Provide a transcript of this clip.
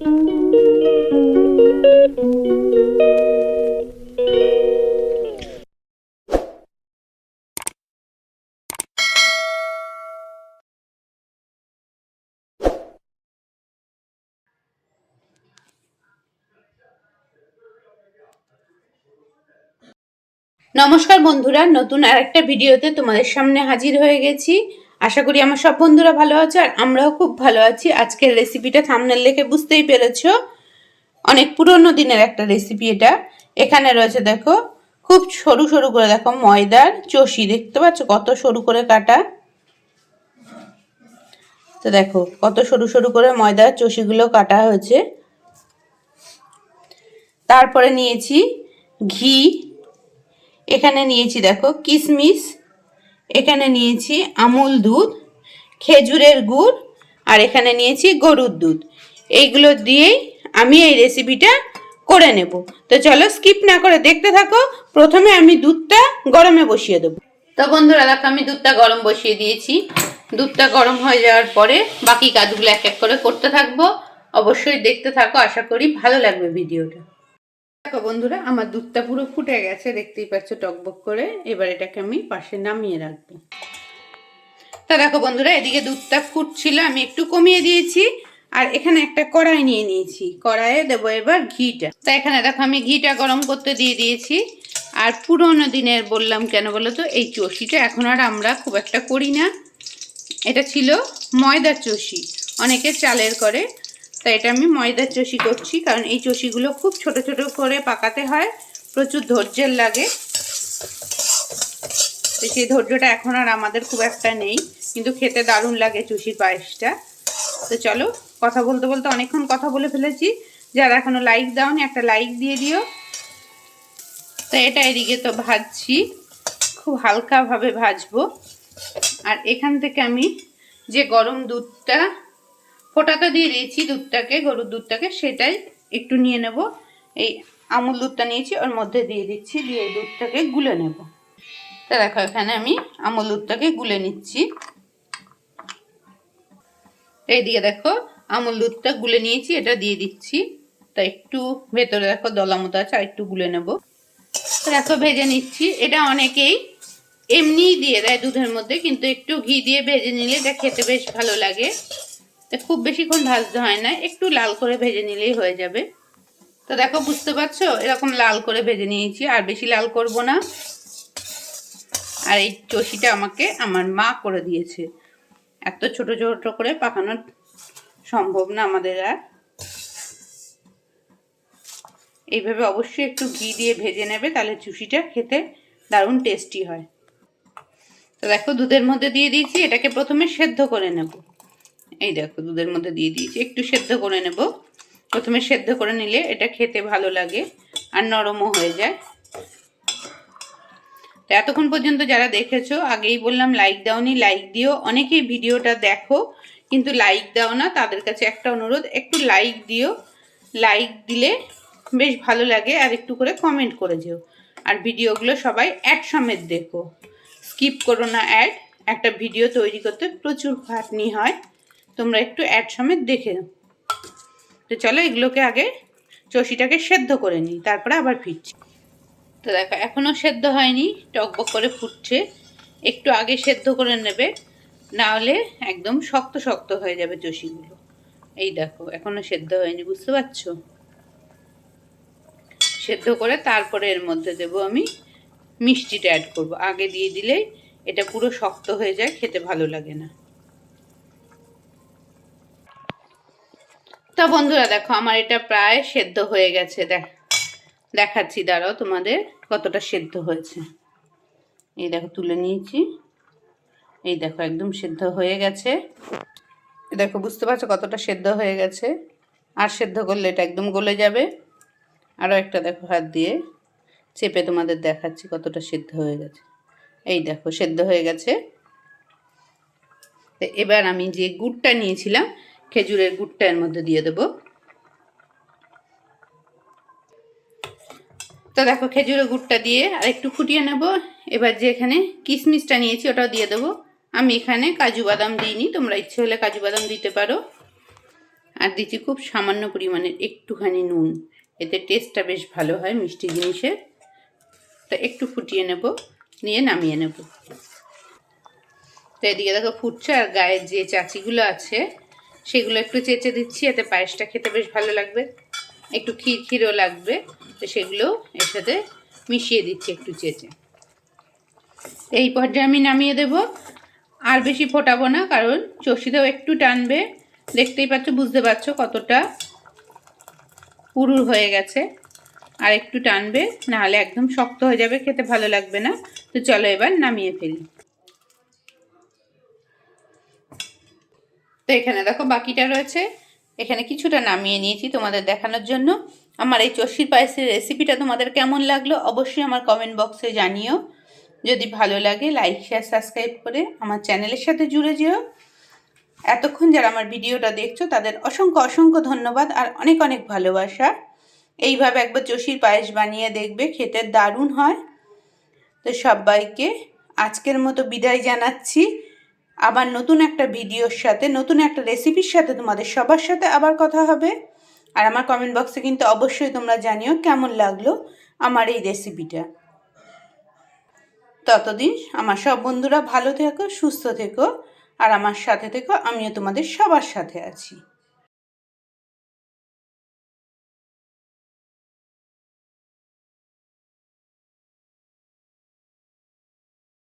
নমস্কার বন্ধুরা নতুন আরেকটা ভিডিওতে তোমাদের সামনে হাজির হয়ে গেছি। আশা করি আমার সব বন্ধুরা ভালো আছে আর আমরাও খুব ভালো আছি। আজকের রেসিপিটা থামনেল দেখে বুঝতেই পেরেছ। অনেক পুরনো দিনের একটা রেসিপি এটা। এখানে রয়েছে দেখো, খুব সরু সরু করে দেখো ময়দার চষি। দেখতে পাচ্ছ কত সরু করে কাটা? তো দেখো, কত সরু সরু করে ময়দার চষিগুলো কাটা হয়েছে। তারপরে নিয়েছি ঘি। এখানে নিয়েছি দেখো কিশমিশ এখানে নিয়েছি আমুল দুধ, খেজুরের গুড়, আর এখানে নিয়েছি গরুর দুধ। এইগুলো দিয়েই আমি এই রেসিপিটা করে নেব। তো চলো স্কিপ না করে দেখতে থাকো। প্রথমে আমি দুধটা গরমে বসিয়ে দেবো। তো বন্ধুরা, দেখো আমি দুধটা গরম বসিয়ে দিয়েছি। দুধটা গরম হয়ে যাওয়ার পরে বাকি কাজগুলো এক এক করে করতে থাকব। অবশ্যই দেখতে থাকো। আশা করি ভালো লাগবে ভিডিওটা। দেখো বন্ধুরা, আমার দুধটা পুরো ফুটে গেছে, দেখতেই পাচ্ছ টকবক করে। এবার এটাকে আমি পাশে নামিয়ে রাখব। তা দেখো বন্ধুরা, এদিকে দুধটা ফুটছিল, আমি একটু কমিয়ে দিয়েছি, আর এখানে একটা কড়াই নিয়ে নিয়েছি। কড়াইয়ে দেবো এবার ঘিটা। তা এখানে দেখো, আমি ঘিটা গরম করতে দিয়ে দিয়েছি, আর পুরোনো দিনের বললাম কেন বলো তো, এই চষিটা এখন আর আমরা খুব একটা করি না। এটা ছিল ময়দার চষি, অনেকে চালের করে। তাই এটা আমি ময়দার চষি করছি, কারণ এই চষিগুলো খুব ছোট ছোট করে পাকাতে হয়, প্রচুর ধৈর্যের লাগে। তো সেই ধৈর্যটা এখন আর আমাদের খুব একটা নেই, কিন্তু খেতে দারুণ লাগে চষির পায়েসটা। তো চলো, কথা বলতে বলতে অনেকক্ষণ কথা বলে ফেলেছি। যারা এখনও লাইক দাওনি, একটা লাইক দিয়ে দিও। তো এটা এদিকে তো ভাজছি, খুব হালকাভাবে ভাজবো। আর এখান থেকে আমি যে গরম দুধটা ফোটাতে দিয়ে দিয়েছি দুধটাকে, গরুর দুধটাকে, সেটাই একটু নিয়ে নেব। এই আমুল দুধটা নিয়েছি, ওর মধ্যে দিয়ে দিচ্ছি, দিয়ে দুধটাকে গুলে নেব। তো দেখো, এখানে আমি আমুল দুধটাকে গুলে নিচ্ছি। এই এইদিকে দেখো, আমুল দুধটা গুলে নিয়েছি, এটা দিয়ে দিচ্ছি। তা একটু ভেতরে দেখো দলা মতো আছে, আর একটু গুলে নেব। দেখো, ভেজে নিচ্ছি। এটা অনেকেই এমনিই দিয়ে দেয় দুধের মধ্যে, কিন্তু একটু ঘি দিয়ে ভেজে নিলে এটা খেতে বেশ ভালো লাগে। তো খুব বেশিক্ষণ ভাজতে হয় না, একটু লাল করে ভেজে নিলেই হয়ে যাবে। তো দেখো, বুঝতে পারছ? এরকম লাল করে ভেজে নিয়েছি, আর বেশি লাল করব না। আর এই চষিটা আমাকে আমার মা করে দিয়েছে। এত ছোট ছোট করে পাকানো সম্ভব না আমাদের আর। এইভাবে অবশ্যই একটু ঘি দিয়ে ভেজে নেবে, তাহলে চুষিটা খেতে দারুণ টেস্টি হয়। তো দেখো, দুধের মধ্যে দিয়ে দিয়েছি, এটাকে প্রথমে সেদ্ধ করে নেব। এই দেখো দুধের মধ্যে দিয়ে দিয়েছি। একটু সেদ্ধ করে নেব। প্রথমে সেদ্ধ করে নিলে এটা খেতে ভালো লাগে আর নরমও হয়ে যায়। তো এতক্ষণ পর্যন্ত যারা দেখেছ, আগেই বললাম লাইক দাওনি লাইক দিও। অনেকেই ভিডিওটা দেখো, কিন্তু লাইক দাও না। তাদের কাছে একটা অনুরোধ, একটু লাইক দিও। লাইক দিলে বেশ ভালো লাগে আর একটু করে কমেন্ট করে যেও। আর ভিডিওগুলো সবাই অ্যাড সমেত দেখো। স্কিপ করো না অ্যাড একটা ভিডিও তৈরি করতে প্রচুর খাটনি হয়। তোমরা একটু অ্যাড সমেত দেখে তো চলো এগুলোকে আগে চষিটাকে সেদ্ধ করে নিই, তারপরে আবার ফিরছি। তো দেখো এখনও সেদ্ধ হয়নি, টকবক করে ফুটছে। একটু আগে সেদ্ধ করে নেবে, না হলে একদম শক্ত শক্ত হয়ে যাবে চষিগুলো। এই দেখো এখনও সেদ্ধ হয়নি, বুঝতে পারছ? সেদ্ধ করে তারপরে এর মধ্যে দেব আমি মিষ্টিটা অ্যাড করব। আগে দিয়ে দিলেই এটা পুরো শক্ত হয়ে যায়, খেতে ভালো লাগে না। তো বন্ধুরা দেখো, আমার এটা প্রায় সেদ্ধ হয়ে গেছে, দেখ। দেখাচ্ছি, দাঁড়াও তোমাদের কতটা সেদ্ধ হয়েছে। এই দেখো, তুলে নিয়েছি। এই দেখো, একদম সেদ্ধ হয়ে গেছে। দেখো, বুঝতে পারছ কতটা সেদ্ধ হয়ে গেছে? আর সেদ্ধ করলে এটা একদম গলে যাবে। আরও একটা দেখো, হাত দিয়ে চেপে তোমাদের দেখাচ্ছি কতটা সেদ্ধ হয়ে গেছে। এই দেখো, সেদ্ধ হয়ে গেছে। এবার আমি যে গুড়টা নিয়েছিলাম খেজুরের গুড়টা এর মধ্যে দিয়ে দেবো। তো দেখো খেজুরের গুড়টা দিয়ে আর একটু ফুটিয়ে নেব। এবার যে এখানে কিশমিশটা নিয়েছি ওটাও দিয়ে দেবো। আমি এখানে কাজু বাদাম দিইনি, তোমরা ইচ্ছে হলে কাজু বাদাম দিতে পারো। আর দিচ্ছি খুব সামান্য পরিমাণের একটুখানি নুন। এতে টেস্টটা বেশ ভালো হয় মিষ্টি জিনিসের। তো একটু ফুটিয়ে নেব, নিয়ে নামিয়ে নেব। তো এদিকে দেখো ফুটছে আর গায়ের যে চাচিগুলো আছে সেগুলো একটু চেঁচে দিচ্ছি, এতে পায়েসটা খেতে বেশ ভালো লাগবে। একটু ক্ষীর, ক্ষীরও লাগবে, তো সেগুলো এর সাথে মিশিয়ে দিচ্ছি একটু চেঁচে। এই পর্যায়ে আমি নামিয়ে দেব। আর বেশি ফোটাবো না, কারণ চষিতেও একটু টানবে। দেখতেই পাচ্ছ, বুঝতে পারছ কতটা পুরুর হয়ে গেছে। আর একটু টানবে, নাহলে একদম শক্ত হয়ে যাবে, খেতে ভালো লাগবে না। তো চলো এবার নামিয়ে ফেলি। তো এখানে দেখো বাকিটা রয়েছে। এখানে কিছুটা নামিয়ে নিয়েছি তোমাদের দেখানোর জন্য। আমার এই চষির পায়েসের রেসিপিটা তোমাদের কেমন লাগল অবশ্যই আমার কমেন্ট বক্সে জানিও। যদি ভালো লাগে লাইক শেয়ার সাবস্ক্রাইব করে আমার চ্যানেলের সাথে জুড়ে যেও। এতক্ষণ যারা আমার ভিডিওটা দেখছ, তাদের অসংখ্য অসংখ্য ধন্যবাদ আর অনেক অনেক ভালোবাসা। এইভাবে একবার চষির পায়েস বানিয়ে দেখবে, খেতে দারুণ হয়। তো সবাইকে আজকের মতো বিদায় জানাচ্ছি। আবার নতুন একটা ভিডিওর সাথে, নতুন একটা রেসিপির সাথে তোমাদের সবার সাথে আবার কথা হবে। আর আমার কমেন্ট বক্সে কিন্তু অবশ্যই তোমরা জানিও কেমন লাগল আমার এই রেসিপিটা ততদিন আমার সব বন্ধুরা ভালো থেকো, সুস্থ থেকো, আর আমার সাথে থেকো, আমিও তোমাদের সবার সাথে আছি।